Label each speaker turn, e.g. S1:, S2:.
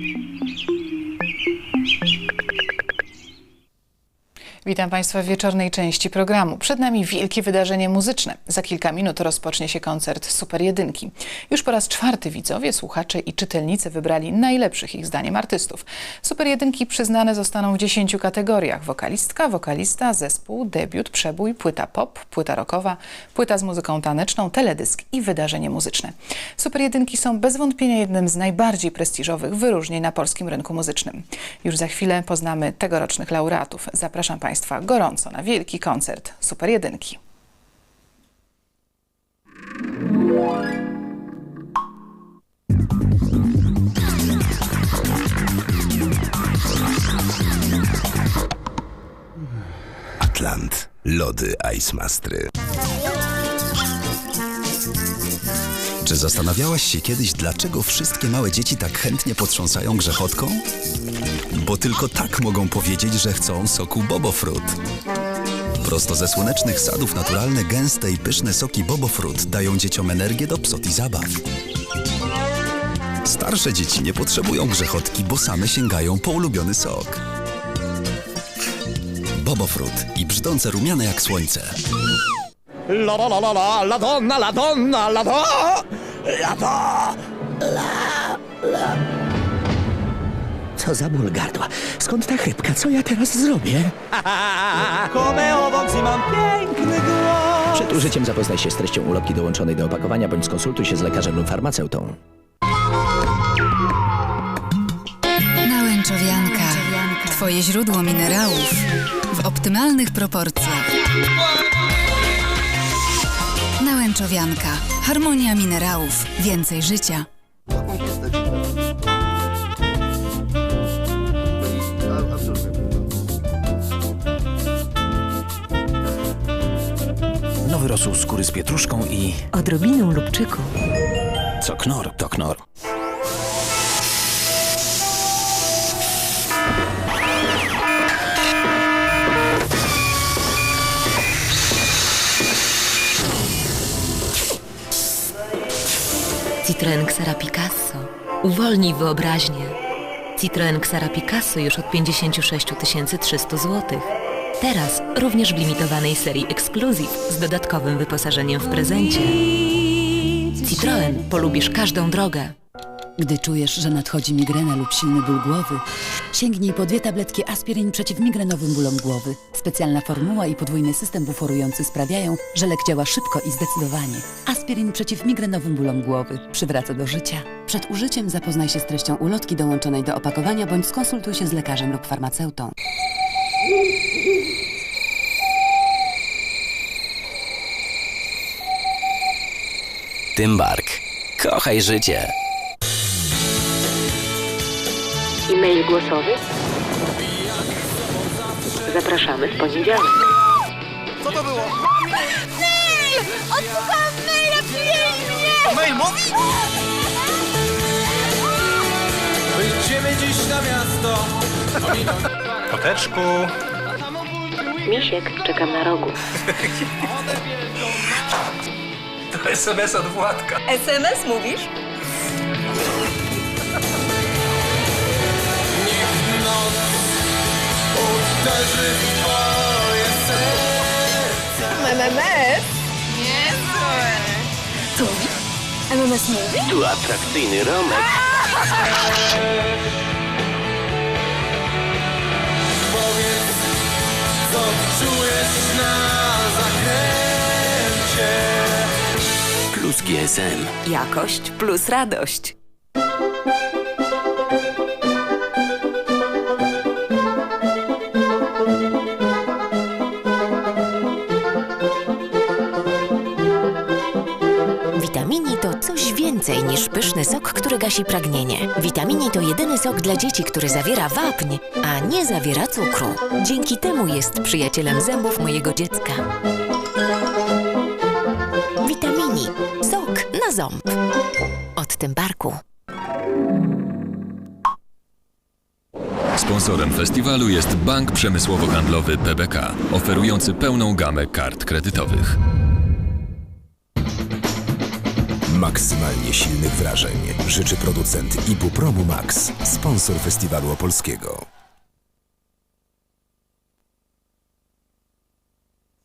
S1: Thank you. Witam Państwa w wieczornej części programu. Przed nami wielkie wydarzenie muzyczne. Za kilka minut rozpocznie się koncert Super Jedynki. Już po raz czwarty widzowie, słuchacze i czytelnicy wybrali najlepszych ich zdaniem artystów. Super Jedynki przyznane zostaną w 10 kategoriach. Wokalistka, wokalista, zespół, debiut, przebój, płyta pop, płyta rockowa, płyta z muzyką taneczną, teledysk i wydarzenie muzyczne. Super Jedynki są bez wątpienia jednym z najbardziej prestiżowych wyróżnień na polskim rynku muzycznym. Już za chwilę poznamy tegorocznych laureatów. Zapraszam Państwa gorąco na wielki koncert Super Jedynki.
S2: Atlant. Lody Ice Mastry. Czy zastanawiałaś się kiedyś, dlaczego wszystkie małe dzieci tak chętnie potrząsają grzechotką? Bo tylko tak mogą powiedzieć, że chcą soku Bobofruit. Prosto ze słonecznych sadów naturalne, gęste i pyszne soki Bobofruit dają dzieciom energię do psot i zabaw. Starsze dzieci nie potrzebują grzechotki, bo same sięgają po ulubiony sok. Bobofruit i brzdące rumiane jak słońce.
S3: La la la la la, la donna, la donna, la do, la do, la, la. Co za ból gardła? Skąd ta chrypka? Co ja teraz zrobię?
S4: Komy obok i mam piękny głos.
S3: Przed użyciem zapoznaj się z treścią ulotki dołączonej do opakowania bądź skonsultuj się z lekarzem lub farmaceutą.
S5: Nałęczowianka. Twoje źródło minerałów w optymalnych proporcjach. Nałęczowianka. Harmonia minerałów. Więcej życia.
S6: Rosół skóry z pietruszką i
S7: odrobiną lubczyku.
S6: co knor, to knor.
S7: Citroen Xara Picasso. Uwolnij wyobraźnię. Citroen Xara Picasso już od 56 300 zł. Teraz również w limitowanej serii Exclusive z dodatkowym wyposażeniem w prezencie. Citroen, polubisz każdą drogę.
S8: Gdy czujesz, że nadchodzi migrena lub silny ból głowy, sięgnij po dwie tabletki aspirin przeciwmigrenowym bólom głowy. Specjalna formuła i podwójny system buforujący sprawiają, że lek działa szybko i zdecydowanie. Aspirin przeciwmigrenowym bólom głowy przywraca do życia. Przed użyciem zapoznaj się z treścią ulotki dołączonej do opakowania bądź skonsultuj się z lekarzem lub farmaceutą.
S9: Tymbark. Kochaj życie.
S7: E-mail głosowy? Zapraszamy w poniedziałek.
S4: Wyjdziemy dziś na miasto.
S6: Koteczku,
S7: Misiek, czekam na rogu.
S6: SMS od Władka.
S5: SMS mówisz?
S4: Uderzy w twoje serce.
S9: Tu atrakcyjny Romek.
S4: Powiedz, co czujesz na
S9: GSM.
S5: Jakość plus radość.
S10: Witamini to coś więcej niż pyszny sok, który gasi pragnienie. Witamini to jedyny sok dla dzieci, który zawiera wapń, a nie zawiera cukru. Dzięki temu jest przyjacielem zębów mojego dziecka. Na ząb. Od Tymbarku.
S11: Sponsorem festiwalu jest Bank Przemysłowo-Handlowy PBK, oferujący pełną gamę kart kredytowych.
S12: maksymalnie silnych wrażeń. Życzy producent Ibupromu Max, sponsor festiwalu opolskiego.